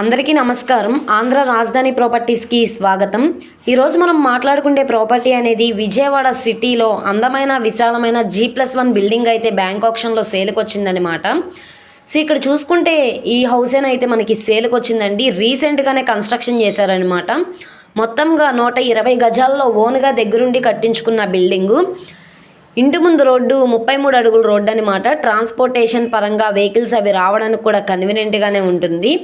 అందరికీ నమస్కారం. ఆంధ్ర రాజధాని ప్రాపర్టీస్కి స్వాగతం. ఈరోజు మనం మాట్లాడుకునే ప్రాపర్టీ అనేది విజయవాడ సిటీలో అందమైన విశాలమైన జీ ప్లస్ వన్ బిల్డింగ్ అయితే బ్యాంక్ ఆప్షన్లో సేల్కి వచ్చిందనమాట సో ఇక్కడ చూసుకుంటే ఈ హౌస్ అయితే మనకి సేల్కి వచ్చిందండి రీసెంట్గానే కన్స్ట్రక్షన్ చేశారనమాట మొత్తంగా నూట ఇరవై గజాల్లో ఓన్గా దగ్గరుండి కట్టించుకున్న బిల్డింగు. ఇంటి ముందు రోడ్డు ముప్పై మూడు అడుగుల రోడ్డు అనమాట ట్రాన్స్పోర్టేషన్ పరంగా వెహికల్స్ అవి రావడానికి కూడా కన్వీనియంట్గానే ఉంటుంది.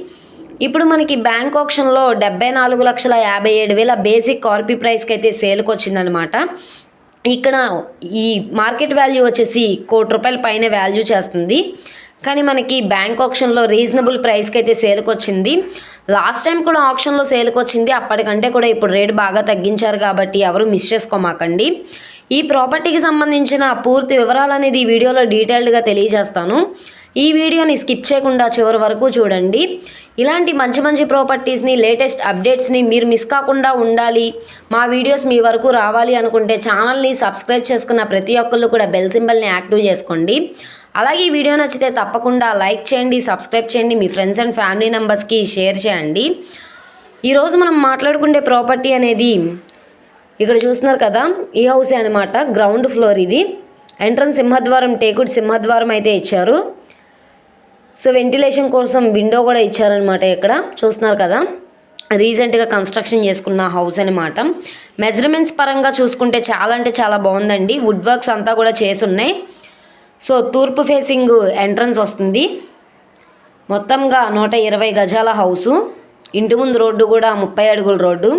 ఇప్పుడు మనకి బ్యాంక్ ఆప్షన్లో డెబ్బై నాలుగు లక్షల యాభై ఏడు వేల బేసిక్ కార్పీ ప్రైస్కి అయితే సేల్కి వచ్చిందనమాట ఇక్కడ ఈ మార్కెట్ వాల్యూ వచ్చేసి కోటి రూపాయల పైన వాల్యూ చేస్తుంది. కానీ మనకి బ్యాంక్ ఆప్షన్లో రీజనబుల్ ప్రైస్కి అయితే సేల్కి వచ్చింది లాస్ట్ టైం కూడా ఆప్షన్లో సేల్కి వచ్చింది అప్పటికంటే కూడా ఇప్పుడు రేట్ బాగా తగ్గించారు కాబట్టి ఎవరు మిస్ చేసుకోమాకండి. ఈ ప్రాపర్టీకి సంబంధించిన పూర్తి వివరాలు అనేది ఈ వీడియోలో డీటెయిల్డ్గా తెలియజేస్తాను. ఈ వీడియోని స్కిప్ చేయకుండా చివరి వరకు చూడండి. ఇలాంటి మంచి మంచి ప్రాపర్టీస్ని లేటెస్ట్ అప్డేట్స్ని మీరు మిస్ కాకుండా ఉండాలి. మా వీడియోస్ మీ వరకు రావాలి అనుకుంటే ఛానల్ని సబ్స్క్రైబ్ చేసుకున్న ప్రతి ఒక్కళ్ళు కూడా బెల్ సింబల్ని యాక్టివ్ చేసుకోండి. అలాగే ఈ వీడియో నచ్చితే తప్పకుండా లైక్ చేయండి సబ్స్క్రైబ్ చేయండి మీ ఫ్రెండ్స్ అండ్ ఫ్యామిలీ మెంబర్స్కి షేర్ చేయండి. ఈరోజు మనం మాట్లాడుకునే ప్రాపర్టీ అనేది ఇక్కడ చూస్తున్నారు కదా ఈ హౌసే అనమాట గ్రౌండ్ ఫ్లోర్ ఇది. ఎంట్రన్స్ సింహద్వారం టేకుడ్ సింహద్వారం అయితే ఇచ్చారు. సో వెంటిలేషన్ కోసం విండో కూడా ఇచ్చారనమాట ఇక్కడ. చూస్తున్నారు కదా? రీసెంట్గా కన్స్ట్రక్షన్ చేసుకున్న హౌస్ అనమాట మెజర్మెంట్స్ పరంగా చూసుకుంటే చాలా అంటే చాలా బాగుందండి. వుడ్ వర్క్స్ అంతా కూడా చేసి ఉన్నాయి సో తూర్పు ఫేసింగ్ ఎంట్రన్స్ వస్తుంది. మొత్తంగా నూట ఇరవై గజాల హౌసు. ఇంటి ముందు రోడ్డు కూడా ముప్పై అడుగుల రోడ్డు.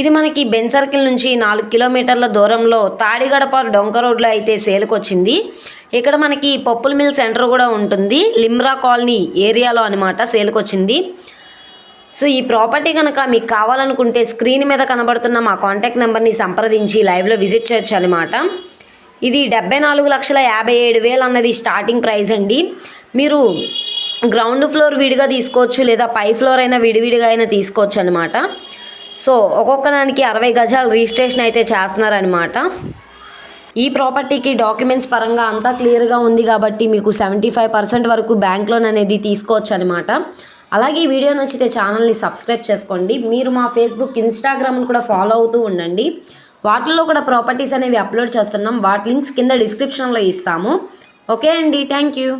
ఇది మనకి బెన్ సర్కిల్ నుంచి నాలుగు కిలోమీటర్ల దూరంలో తాడిగడప డొంక రోడ్లో అయితే సేల్కి వచ్చింది ఇక్కడ మనకి పప్పుల మిల్ సెంటర్ కూడా ఉంటుంది. లిమ్రా కాలనీ ఏరియాలో అనమాట సేల్కి వచ్చింది సో ఈ ప్రాపర్టీ కనుక మీకు కావాలనుకుంటే స్క్రీన్ మీద కనబడుతున్న మా కాంటాక్ట్ నెంబర్ని సంప్రదించి లైవ్లో విజిట్ చేయొచ్చు అనమాట ఇది డెబ్బై నాలుగు లక్షల యాభై ఏడు వేలు అన్నది స్టార్టింగ్ ప్రైస్ అండి. మీరు గ్రౌండ్ ఫ్లోర్ విడిగా తీసుకోవచ్చు లేదా పై ఫ్లోర్ అయినా విడివిడిగా అయినా తీసుకోవచ్చు అనమాట సో ఒక్కొక్క దానికి అరవై గజాలు రిజిస్ట్రేషన్ అయితే చేస్తున్నారనమాట ఈ ప్రాపర్టీకి డాక్యుమెంట్స్ పరంగా అంతా క్లియర్గా ఉంది కాబట్టి మీకు సెవెంటీ ఫైవ్ పర్సెంట్ వరకు బ్యాంక్ లోన్ అనేది తీసుకోవచ్చు అనమాట అలాగే ఈ వీడియో నచ్చితే ఛానల్ని సబ్స్క్రైబ్ చేసుకోండి. మీరు మా ఫేస్బుక్ ఇన్స్టాగ్రామ్ని కూడా ఫాలో అవుతూ ఉండండి. వాటిల్లో కూడా ప్రాపర్టీస్ అనేవి అప్లోడ్ చేస్తున్నాం. వాటి లింక్స్ కింద డిస్క్రిప్షన్లో ఇస్తాము. ఓకే అండి. Thank you